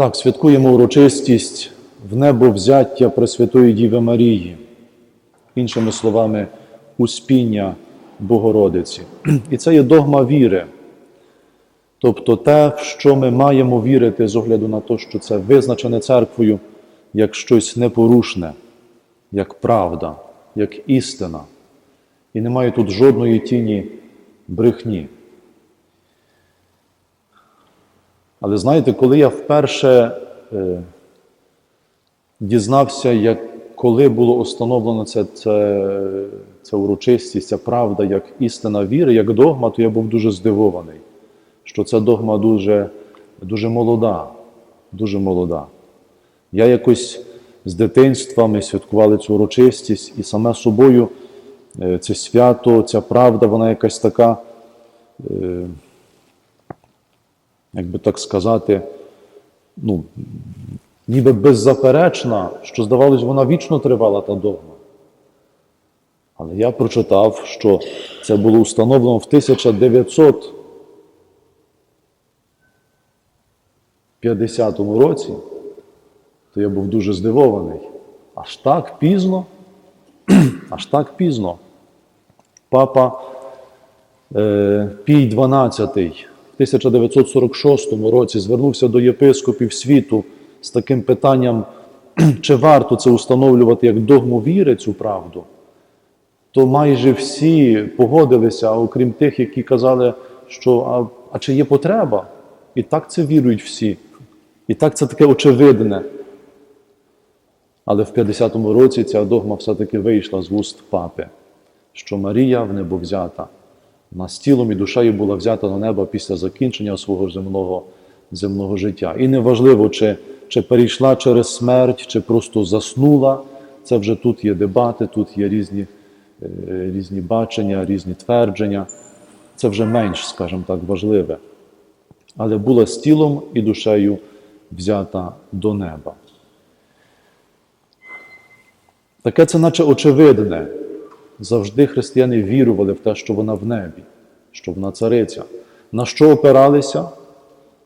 Так, святкуємо урочистість в небо взяття Пресвятої Діви Марії, іншими словами, успіння Богородиці. І це є догма віри. Тобто те, в що ми маємо вірити з огляду на те, що це визначене церквою як щось непорушне, як правда, як істина. І немає тут жодної тіні брехні. Але знаєте, коли я вперше е, дізнався, як, коли було установлено це, це, це урочистість, ця правда, як істина віри, як догма, то я був дуже здивований, що ця догма дуже, дуже молода, дуже молода. Я якось з дитинства ми святкували цю урочистість, і саме собою е, це свято, ця правда, вона якась така. Е, як би так сказати, ну, ніби беззаперечна, що, здавалось, вона вічно тривала та догма. Але я прочитав, що це було установлено в 1950 році, то я був дуже здивований. Аж так пізно, аж так пізно. Папа е, Пій XII в 1946 році звернувся до єпископів світу з таким питанням, чи варто це установлювати як догму віри, цю правду, то майже всі погодилися, окрім тих, які казали, що а, а чи є потреба? І так це вірують всі. І так це таке очевидне. Але в 50-му році ця догма все-таки вийшла з вуст папи, що Марія в небо взята. Вона з тілом і душею була взята на небо після закінчення свого земного, земного життя. І неважливо, чи, чи перейшла через смерть, чи просто заснула. Це вже тут є дебати, тут є різні, е, різні бачення, різні твердження. Це вже менш, скажімо так, важливе. Але була з тілом і душею взята до неба. Таке це наче очевидне. Завжди християни вірували в те, що вона в небі, що вона цариця. На що опиралися?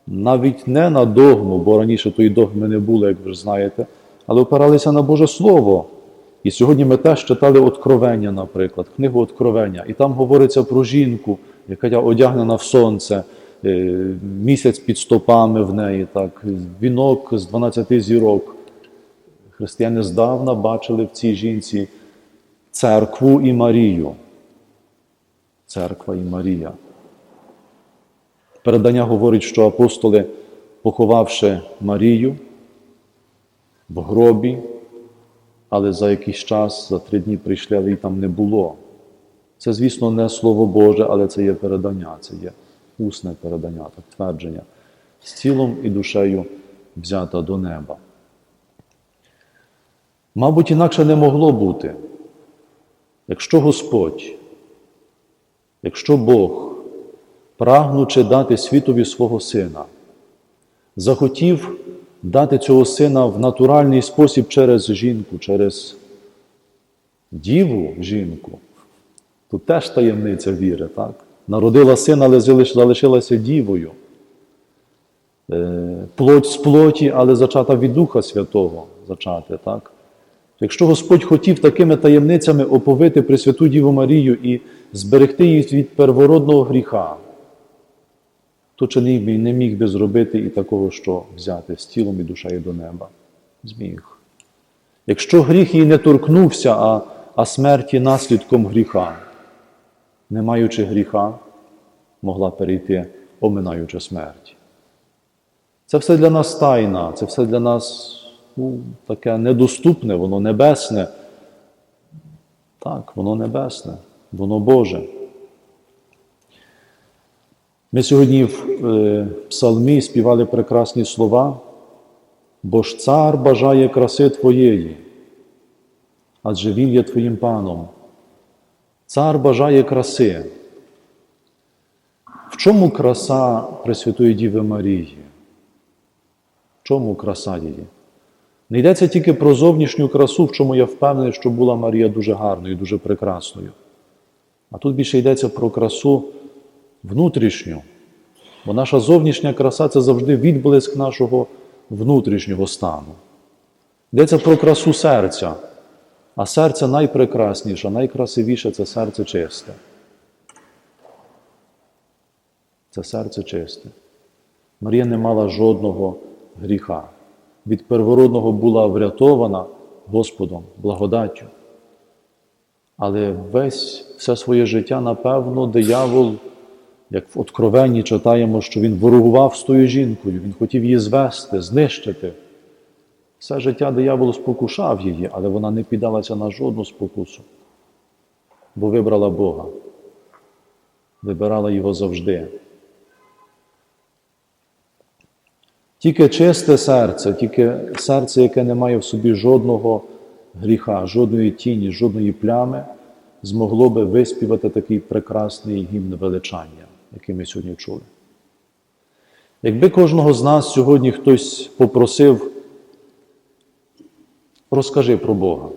Навіть не на догму, бо раніше тої догми не було, як ви ж знаєте, але опиралися на Боже Слово. І сьогодні ми теж читали Откровення, наприклад, книгу Откровення. І там говориться про жінку, яка одягнена в сонце, е, місяць під стопами в неї, так, вінок з 12 зірок. Християни здавна бачили в цій жінці церкву і Марію. Церква і Марія. Передання говорить, що апостоли, поховавши Марію в гробі, але за якийсь час, за три дні прийшли, але її там не було. Це, звісно, не Слово Боже, але це є передання, це є усне передання, так твердження. З тілом і душею взята до неба. Мабуть, інакше не могло бути. Якщо Господь, якщо Бог, прагнучи дати світові свого сина, захотів дати цього сина в натуральний спосіб через жінку, через діву жінку, тут теж таємниця віри, так? Народила сина, але залишилася дівою. Е, Плоть з плоті, але зачата від Духа Святого зачати, так? Якщо Господь хотів такими таємницями оповити Пресвяту Діву Марію і зберегти її від первородного гріха, то чи не міг, би зробити і такого, що взяти з тілом і душею до неба? Зміг. Якщо гріх її не торкнувся, а, а смерть є наслідком гріха, не маючи гріха, могла перейти, оминаючи смерть. Це все для нас тайна, це все для нас ну, таке недоступне, воно небесне. Так, воно небесне, воно Боже. Ми сьогодні в е, псалмі співали прекрасні слова, бо ж цар бажає краси Твоєї, адже Він є Твоїм паном. Цар бажає краси. В чому краса Пресвятої Діви Марії? В чому краса її? Не йдеться тільки про зовнішню красу, в чому я впевнений, що була Марія дуже гарною, дуже прекрасною. А тут більше йдеться про красу внутрішню. Бо наша зовнішня краса це завжди відблиск нашого внутрішнього стану. Йдеться про красу серця. А серце найпрекрасніше, найкрасивіше це серце чисте. Це серце чисте. Марія не мала жодного гріха. Від первородного була врятована Господом, благодаттю. Але весь все своє життя, напевно, диявол, як в Откровенні читаємо, що він ворогував з тою жінкою, він хотів її звести, знищити. Все життя диявол спокушав її, але вона не піддалася на жодну спокусу, бо вибрала Бога, вибирала Його завжди. Тільки чисте серце, тільки серце, яке не має в собі жодного гріха, жодної тіні, жодної плями, змогло би виспівати такий прекрасний гімн величання, який ми сьогодні чули. Якби кожного з нас сьогодні хтось попросив, розкажи про Бога.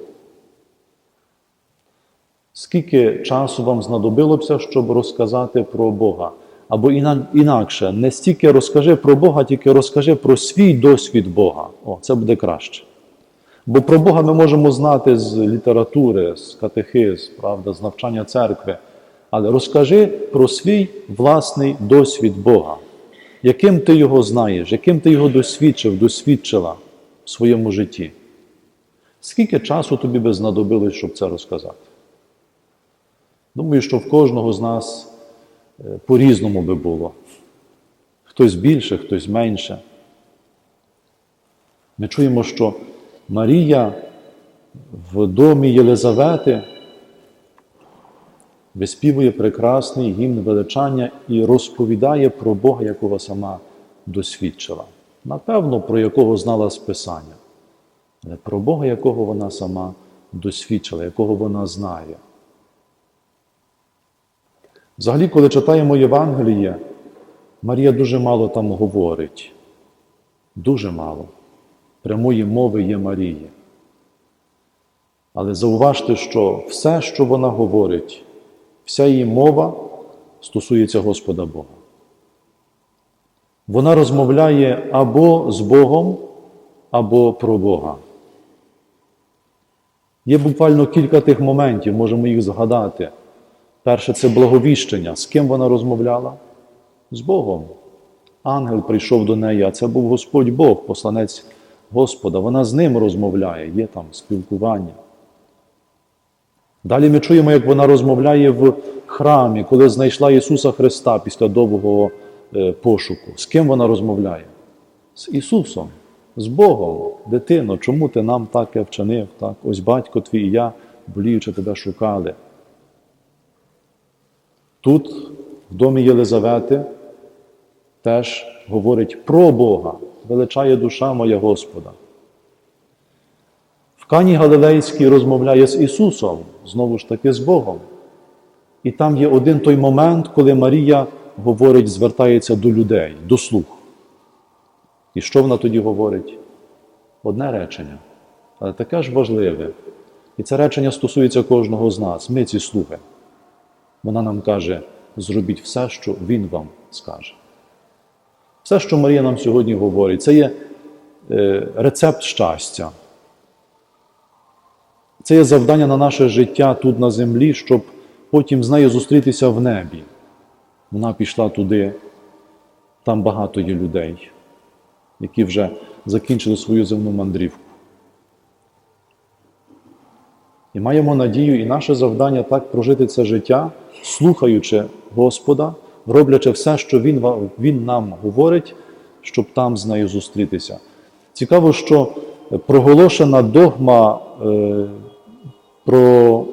Скільки часу вам знадобилося, щоб розказати про Бога? Або інакше, не стільки розкажи про Бога, тільки розкажи про свій досвід Бога. О, це буде краще. Бо про Бога ми можемо знати з літератури, з катехиз, правда, з навчання церкви. Але розкажи про свій власний досвід Бога. Яким ти його знаєш, яким ти його досвідчив, досвідчила в своєму житті? Скільки часу тобі би знадобилось, щоб це розказати? Думаю, що в кожного з нас по-різному би було. Хтось більше, хтось менше. Ми чуємо, що Марія в домі Єлизавети виспівує прекрасний гімн величання і розповідає про Бога, якого сама досвідчила. Напевно, про якого знала з Писання, але про Бога, якого вона сама досвідчила, якого вона знає. Взагалі, коли читаємо Євангеліє, Марія дуже мало там говорить. Дуже мало. Прямої мови є Марії. Але зауважте, що все, що вона говорить, вся її мова стосується Господа Бога. Вона розмовляє або з Богом, або про Бога. Є буквально кілька тих моментів, можемо їх згадати. Перше це благовіщення. З ким вона розмовляла? З Богом. Ангел прийшов до неї, а це був Господь Бог, посланець Господа. Вона з ним розмовляє, є там спілкування. Далі ми чуємо, як вона розмовляє в храмі, коли знайшла Ісуса Христа після довгого е, пошуку. З ким вона розмовляє? З Ісусом, з Богом. Дитино, чому ти нам таке вчинив? Так? Ось батько твій і я, боліючи тебе шукали. Тут, в домі Єлизавети, теж говорить про Бога, величає душа моя Господа. В Кані Галилейській розмовляє з Ісусом, знову ж таки з Богом. І там є один той момент, коли Марія говорить, звертається до людей, до слух. І що вона тоді говорить? Одне речення, але таке ж важливе. І це речення стосується кожного з нас. Ми ці слуги. Вона нам каже: зробіть все, що Він вам скаже. Все, що Марія нам сьогодні говорить, це є е, рецепт щастя. Це є завдання на наше життя тут на землі, щоб потім з нею зустрітися в небі. Вона пішла туди, там багато є людей, які вже закінчили свою земну мандрівку. І маємо надію, і наше завдання так прожити це життя, слухаючи Господа, роблячи все, що Він, він нам говорить, щоб там з нею зустрітися. Цікаво, що проголошена догма е, про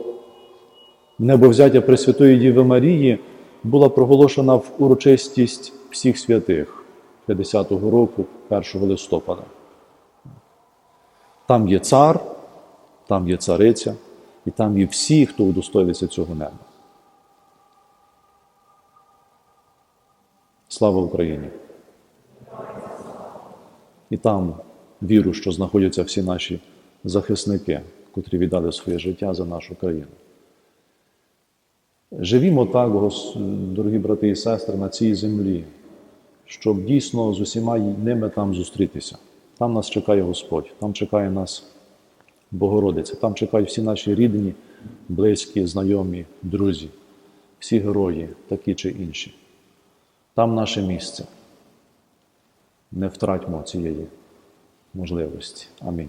небовзяття Пресвятої Діви Марії була проголошена в урочистість всіх святих 50-го року, 1 листопада. Там є цар, там є цариця, і там є всі, хто удостоїться цього неба. Слава Україні! І там віру, що знаходяться всі наші захисники, котрі віддали своє життя за нашу країну. Живімо так, дорогі брати і сестри, на цій землі, щоб дійсно з усіма ними там зустрітися. Там нас чекає Господь, там чекає нас Богородиця, там чекають всі наші рідні, близькі, знайомі, друзі, всі герої, такі чи інші. Там наше місце. Не втратьмо цієї можливості. Амінь.